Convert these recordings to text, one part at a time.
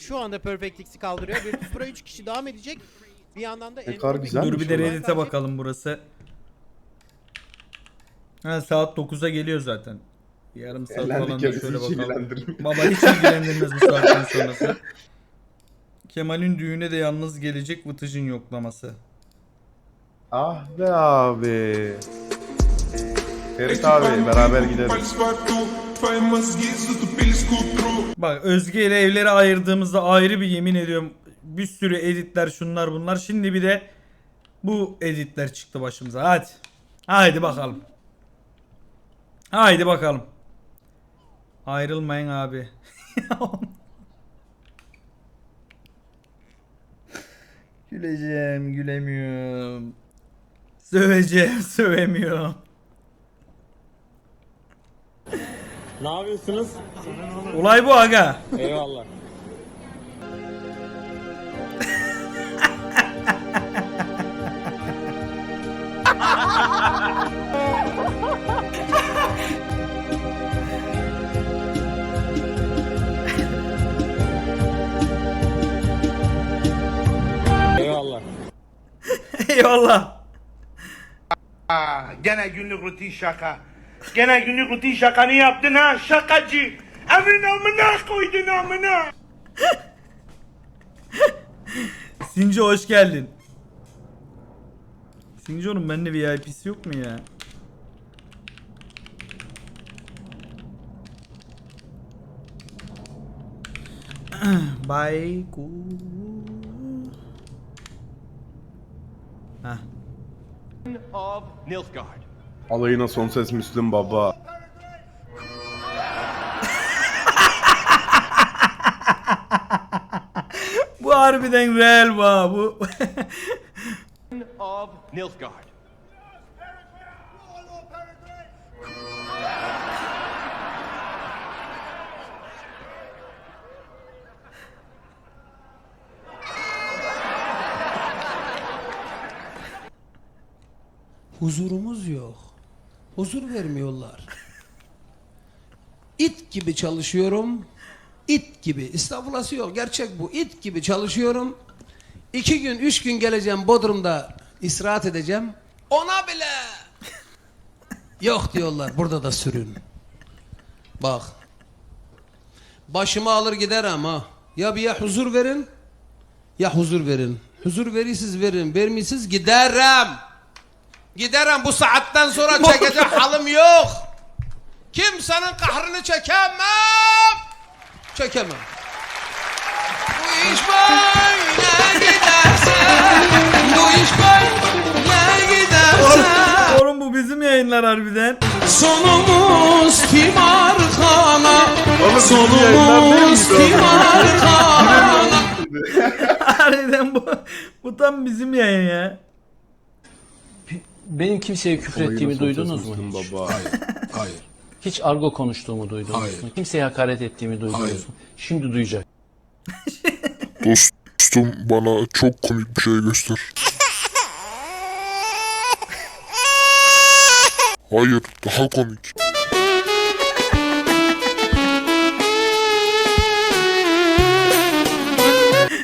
Şu anda Perfect X'i kaldırıyor. Virtus Pro 3 kişi devam edecek. Bir yandan da kadar Entropic- güzel. Dur bir de Güzelmiş Reddit'e bakalım burası. Ha, saat 9'a geliyor zaten. Yarım saat falan da ya şöyle hiç bakalım. ilgilendirmiyor. Baba hiç ilgilendirmez bu saatten sonrası. Kemal'in düğüne de yalnız gelecek Vıtıcın yoklaması. Ah be abi. Ferit abi beraber gidelim. Bak Özge ile evleri ayırdığımızda ayrı bir yemin ediyorum. Bir sürü editler şunlar bunlar. Şimdi bir de bu editler çıktı başımıza. Hadi. Haydi bakalım. Haydi bakalım. Ayrılmayın abi. Güleceğim, gülemiyorum. Söveceğim, sövemiyorum. Ne yapıyorsunuz? Olay bu aga. Eyvallah. Eyvallah. Eyvallah. Aa, Gene günlük rutin şaka. Gene günlük rutin şakanı yaptın ha şakacı. Evin amına koydun amına. Sinci hoş geldin. Sinco'nun bende VIP'si yok mu ya? Bayku. Hah. of Nilfgaard. Alayına son ses Müslüm baba. Bu harbiden real va bu. Of Nilfgaard. Huzurumuz yok. Huzur vermiyorlar. İt gibi çalışıyorum. İt gibi. İstanbul'ası yok. Gerçek bu. İt gibi çalışıyorum. İki gün, üç gün geleceğim Bodrum'da istirahat edeceğim. Ona bile yok diyorlar. Burada da sürün. Bak. Başımı alır giderim ha. Ya bir ya huzur verin ya huzur verin. Huzur verirsiniz verin. Vermişsiniz giderim. Giderim bu saatten sonra çekecek halim yok. Kimsenin kahrını çekemem. Çekemem. Bu iş böyle giderse, bu iş böyle giderse, Oğlum bu bizim yayınlar harbiden. sonumuz kim arkana, Oğlum sonumuz kim an? arkana. Harbiden bu, bu tam bizim yayın ya. Benim kimseye küfür ettiğimi duydunuz mu hiç? baba. Hayır. Hiç argo konuştuğumu duydunuz mu? Kimseye hakaret ettiğimi duydunuz Hayır. mu? Şimdi duyacak. Dostum bana çok komik bir şey göster. Hayır, daha komik.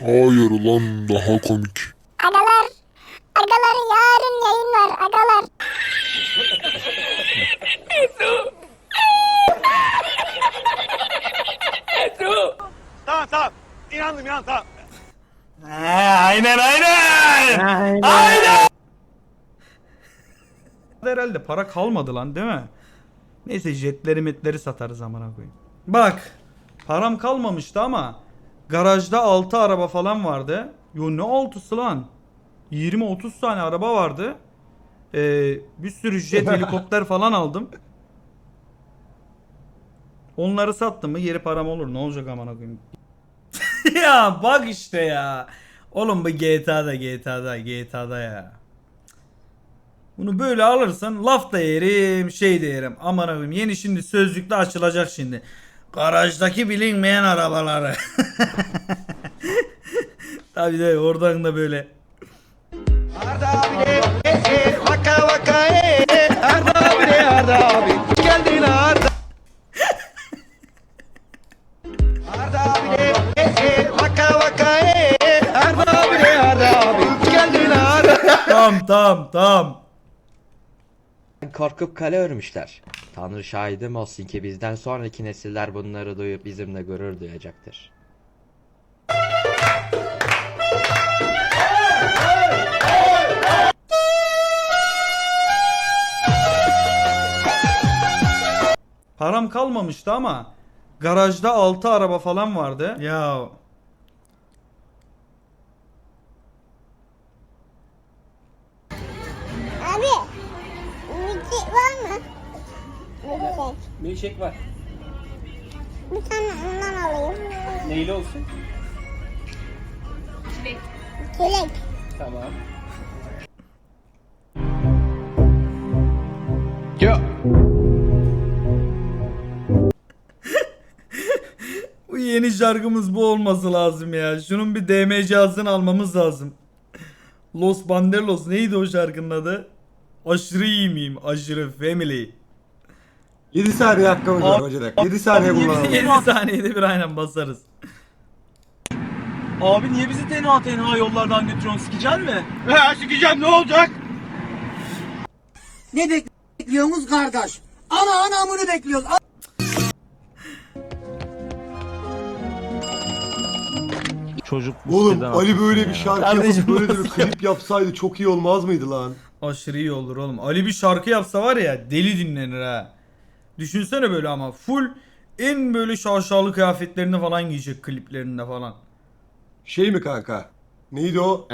Hayır lan daha komik. Agalar, agalar yarın yayın var agalar. Tamam tamam. İnandım inandım tamam. aynen aynen. Herhalde para kalmadı lan değil mi? Neyse jetleri metleri satarız amına koyayım. Bak param kalmamıştı ama garajda 6 araba falan vardı. Yo ne 6'sı lan? 20-30 tane araba vardı. Ee, bir sürü jet helikopter falan aldım. Onları sattım mı geri param olur. Ne olacak amına koyayım? ya bak işte ya. Oğlum bu GTA'da GTA'da GTA'da ya. Bunu böyle alırsan laf da yerim şey de yerim. Aman abim yeni şimdi sözlükte açılacak şimdi. Garajdaki bilinmeyen arabaları. Tabii de oradan da böyle. Vaka tamam. Korkup kale örmüşler. Tanrı şahidim olsun ki bizden sonraki nesiller bunları duyup bizimle gurur duyacaktır. Param kalmamıştı ama garajda 6 araba falan vardı. Ya Abi. Milkshake var mı? Milkshake. Var. Bir tane ondan alayım. Neyli olsun? Çilek. Tamam. bu yeni şarkımız bu olması lazım ya. Şunun bir DM cihazını almamız lazım. Los Banderos neydi o şarkının adı? Aşırı iyi miyim? Aşırı family. 7 saniye hakkımız var hocam. 7 saniye 7 saniyede bir aynen basarız. Abi niye bizi tenha tenha yollardan götürüyorsun sikecen mi? He sikeceğim ne olacak? Ne bekliyorsunuz kardeş? Ana anamını bekliyoruz. Çocuk Oğlum Ali böyle bir şarkı Kardeşim, yapıp böyle de bir klip yapsaydı çok iyi olmaz mıydı lan? Aşırı iyi olur oğlum. Ali bir şarkı yapsa var ya deli dinlenir ha. Düşünsene böyle ama full en böyle şaşalı kıyafetlerini falan giyecek kliplerinde falan. Şey mi kanka? Neydi o?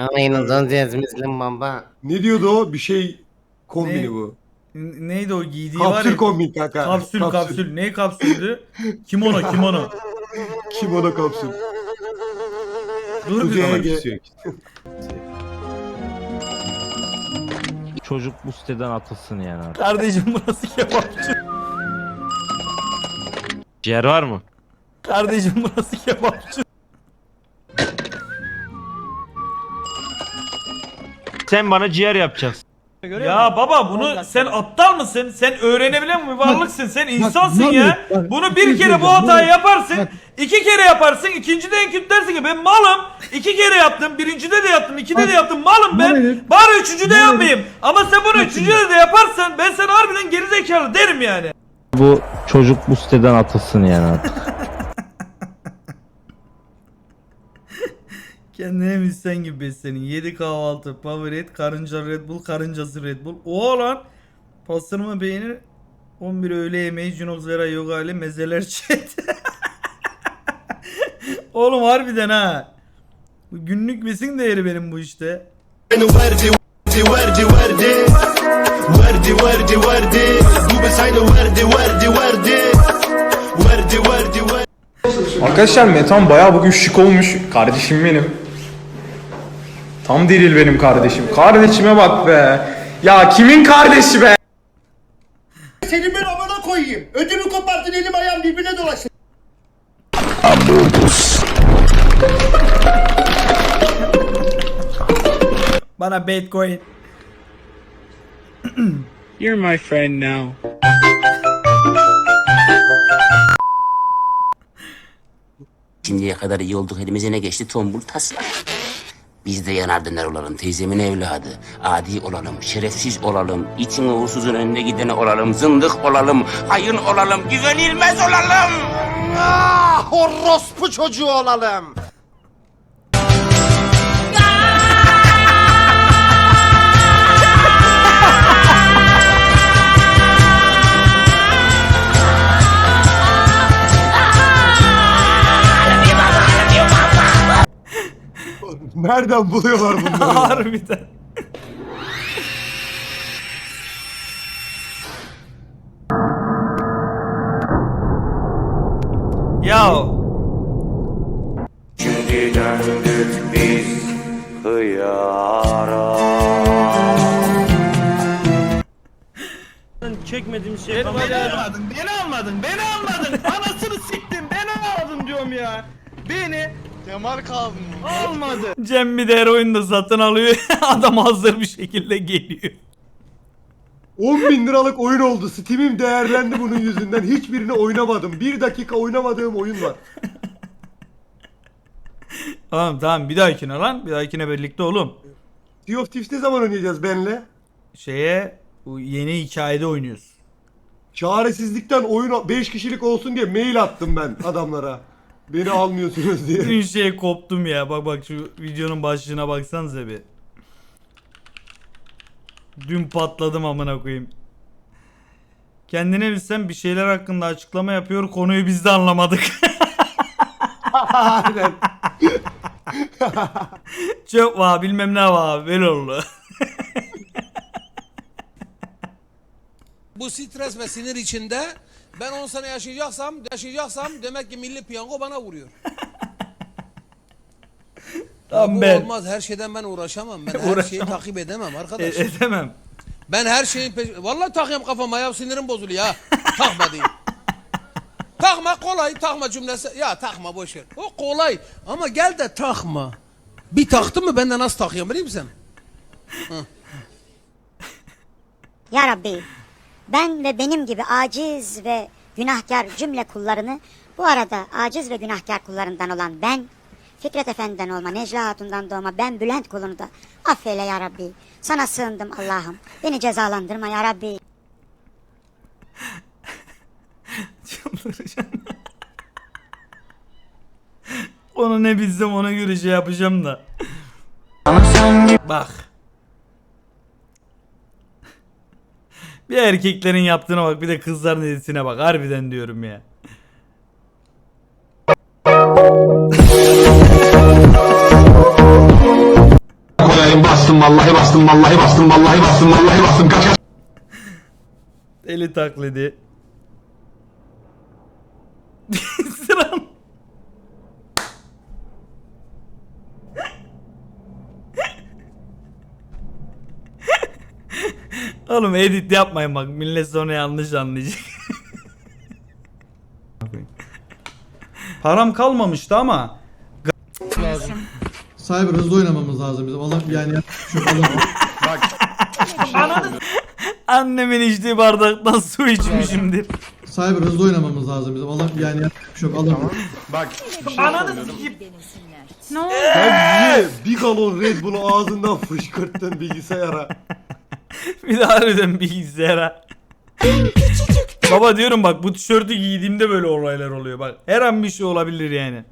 Müslüm baba. Ne diyordu o? Bir şey kombini Ne? bu. N- neydi o giydiği var Kapsül ya. kombin kanka. Kapsül kapsül. Ne kapsüldü? Kimono kimono. Kimono kapsül. Dur bir Kuzey. Ege. Çocuk bu siteden atılsın yani artık. Kardeşim burası kebapçı. Ciğer var mı? Kardeşim burası kebapçı. Sen bana ciğer yapacaksın. Ya baba bunu sen aptal mısın? Sen öğrenebilen bir varlıksın. Sen insansın ya. Bunu bir kere bu hatayı yaparsın. iki kere yaparsın. İkincide en kötü dersin ki ben malım. İki kere yaptım. Birincide de yaptım. ikide de yaptım. Malım ben. Bari üçüncüde yapmayayım. Ama sen bunu üçüncüde de yaparsan ben sana harbiden gerizekalı derim yani. Bu çocuk bu siteden atılsın yani artık. Kendine müsten gibi beslenin. 7 kahvaltı, Powerade, karınca Red Bull, karıncası Red Bull. O lan. Pastırma peynir, 11 öğle yemeği, Junox Vera Yoga ile mezeler chat. Oğlum harbiden ha. Bu günlük besin değeri benim bu işte. Arkadaşlar Metan bayağı bugün şık olmuş. Kardeşim benim. Tam diril benim kardeşim. Kardeşime bak be. Ya kimin kardeşi be? Seni ben amına koyayım. Ödümü koparttın elim ayağım birbirine dolaştı. Bana Bitcoin. You're my friend now. Şimdiye kadar iyi olduk elimize ne geçti tombul tas. Biz de yanar döner olalım teyzemin evladı. Adi olalım, şerefsiz olalım, itin uğursuzun önüne gideni olalım, zındık olalım, hayın olalım, güvenilmez olalım. Ah, orospu çocuğu olalım. Nereden buluyorlar bunları? ya? Harbiden. ya Şimdi döndük biz hıyara. Çekmediğim şey Beni almadın, beni almadın, beni almadın. Anasını siktim, beni almadın diyorum ya. Beni Kemal kaldı Almadı. Cem bir de her oyunda satın alıyor. Adam hazır bir şekilde geliyor. 10 bin liralık oyun oldu. Steam'im değerlendi bunun yüzünden. Hiçbirini oynamadım. Bir dakika oynamadığım oyun var. Tamam tamam bir dahakine lan. Bir dahakine birlikte oğlum. Sea of Thieves ne zaman oynayacağız benle? Şeye bu yeni hikayede oynuyoruz. Çaresizlikten oyun 5 kişilik olsun diye mail attım ben adamlara. Beni almıyorsunuz diye. Dün şey koptum ya. Bak bak şu videonun başlığına baksanıza bir. Dün patladım amına koyayım. Kendine bilsem bir şeyler hakkında açıklama yapıyor. Konuyu biz de anlamadık. Aynen. Çok var bilmem ne var. Böyle oldu. Bu stres ve sinir içinde ben 10 sene yaşayacaksam, yaşayacaksam demek ki milli piyango bana vuruyor. Tam Bu ben. olmaz. Her şeyden ben uğraşamam. Ben her şeyi Uğraşamam. takip edemem E, arkadaş. edemem. Ben her şeyin peş... Vallahi takıyorum kafama ya sinirim bozuluyor ha. Takma diyeyim. takma kolay takma cümlesi. Ya takma boş ver. O kolay. Ama gel de takma. Bir taktın mı ben de nasıl takıyorum biliyor musun? Ya Rabbi ben ve benim gibi aciz ve günahkar cümle kullarını bu arada aciz ve günahkar kullarından olan ben Fikret Efendi'den olma, Necla Hatun'dan doğma ben Bülent kulunu da affeyle ya Rabbi. Sana sığındım Allah'ım. Beni cezalandırma ya Rabbi. Çıldıracağım. Onu ne bilsem ona göre şey yapacağım da. Bak. Bir erkeklerin yaptığına bak bir de kızların edisine bak. Harbiden diyorum ya. Bastım vallahi bastım vallahi bastım vallahi bastım vallahi bastım kaç Eli taklidi. Oğlum edit yapmayın bak millet sonra yanlış anlayacak. Param kalmamıştı ama Cyber hızlı oynamamız lazım bizim. Allah yani çok Bak. annemin içtiği bardaktan su içmişimdir. Cyber hızlı oynamamız lazım bizim. Allah yani çok Allah. Bak. Bir şey söylüyorum. Sen niye bir galon Red Bull'u ağzından fışkırttın bilgisayara? Bir de harbiden bilgisayara. Baba diyorum bak bu tişörtü giydiğimde böyle olaylar oluyor bak. Her an bir şey olabilir yani.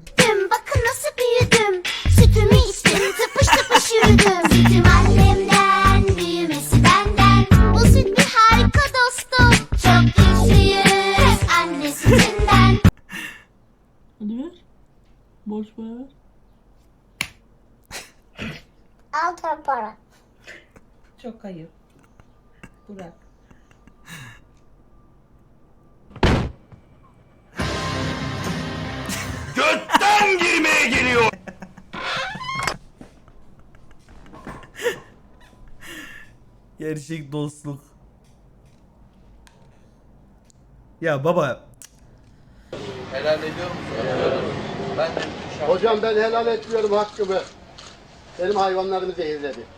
Bakın nasıl büyüdüm. Sütümü içtim tıpış tıpış yürüdüm. Sütüm annemden büyümesi benden. Bu süt bir harika dostum. Çok güçlüyüz anne sütünden. Hadi ver. Borç para ver. Al para. Çok ayıp. Burak. Götten girmeye geliyor. Gerçek dostluk. Ya baba Hocam ben helal etmiyorum hakkımı. Benim hayvanlarımı zehirledi.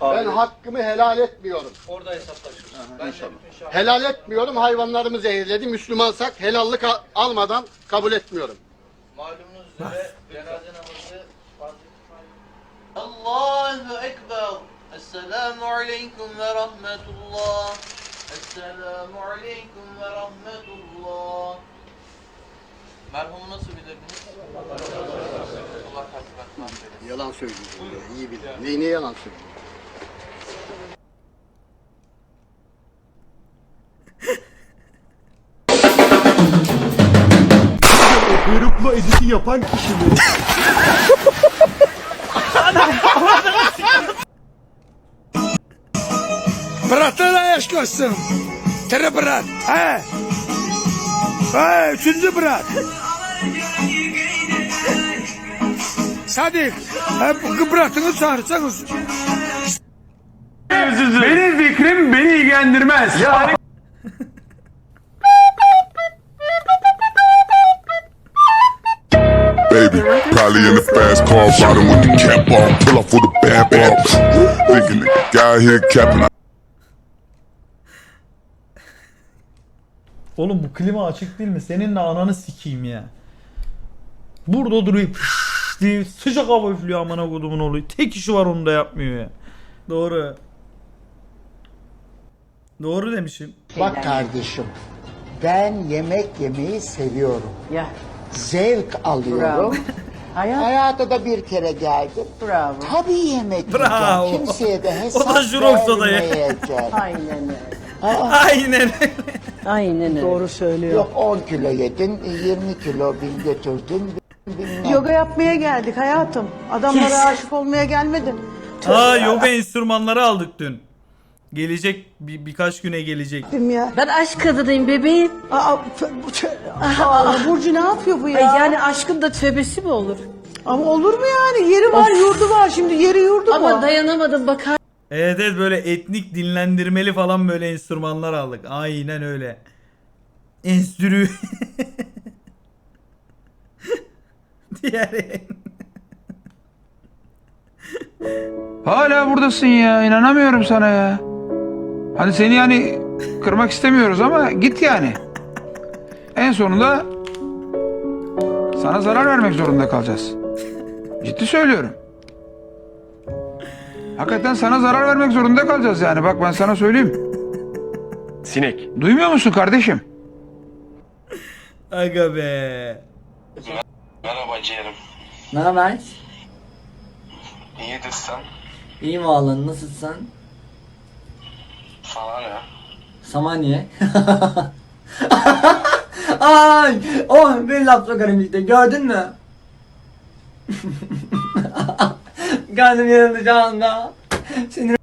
Ben hakkımı helal etmiyorum. Orada hesaplaşıyoruz. Helal etmiyorum hayvanlarımı zehirledi. Müslümansak helallik al- almadan kabul etmiyorum. Allahu Ekber. Esselamu Aleyküm ve Rahmetullah. Esselamu Aleyküm ve Rahmetullah. Merhumu nasıl bilirdiniz? Allah kahretsin. Yalan söylüyorsun ya, iyi bilir. Neyine yalan söylüyorsun? Editi yapan kişi mi? Bıraktığına yaş görsün. Tere bırak. He. He, üçüncü bırak. Sadık. Hep bu bıraktığını çağırsanız. Benim fikrim beni ilgilendirmez. Ya Probably in the fast car, riding with the cap on, pull off with a bad box. Thinking the guy here capping. oğlum bu klima açık değil mi? Seninle ananı sikeyim ya. Burada durayım diye sıcak hava üflüyor amına kodumun oğlu. Tek kişi var onu da yapmıyor ya. Doğru. Doğru demişim. Bak kardeşim, ben yemek yemeyi seviyorum. Ya. Zevk alıyorum. Hayat. Hayata da bir kere geldim. Bravo. Tabii yemek Bravo. yiyeceğim. Kimseye de O hesap da Jurox'ta da ya. vermeyeceğim. Aynen öyle. Aa, Aynen öyle. Aynen öyle. Doğru söylüyor. Yok 10 kilo yedin, 20 kilo bin götürdün. bilmem. Yoga yapmaya geldik hayatım. Adamlara aşık olmaya gelmedim. Aa yoga enstrümanları aldık dün. Gelecek bir, birkaç güne gelecek. ya. Ben aşk kadınıyım bebeğim. Aa, f- bu tö- Aa, Burcu ne yapıyor bu ya? yani aşkın da tövbesi mi olur? Ama olur mu yani? Yeri var, yurdu var. Şimdi yeri yurdu mu? Ama dayanamadım bakar. Evet evet böyle etnik dinlendirmeli falan böyle enstrümanlar aldık. Aynen öyle. Enstrü. Diğer Hala buradasın ya. inanamıyorum sana ya. Hani seni yani kırmak istemiyoruz ama git yani. En sonunda sana zarar vermek zorunda kalacağız. Ciddi söylüyorum. Hakikaten sana zarar vermek zorunda kalacağız yani. Bak ben sana söyleyeyim. Sinek. Duymuyor musun kardeşim? Aga be. Merhaba ciğerim. Ne haber? İyidir sen. İyiyim valla nasılsın? Sana ne? Samanye. Ay, oh bir laf sokarım işte gördün mü? Geldim yanında şu anda. Seni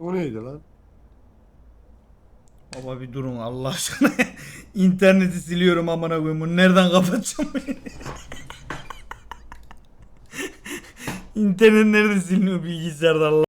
O neydi lan? Baba bir durun Allah aşkına. İnterneti siliyorum amına koyayım. Bunu nereden kapatacağım? İnternet nerede siliniyor bilgisayarda Allah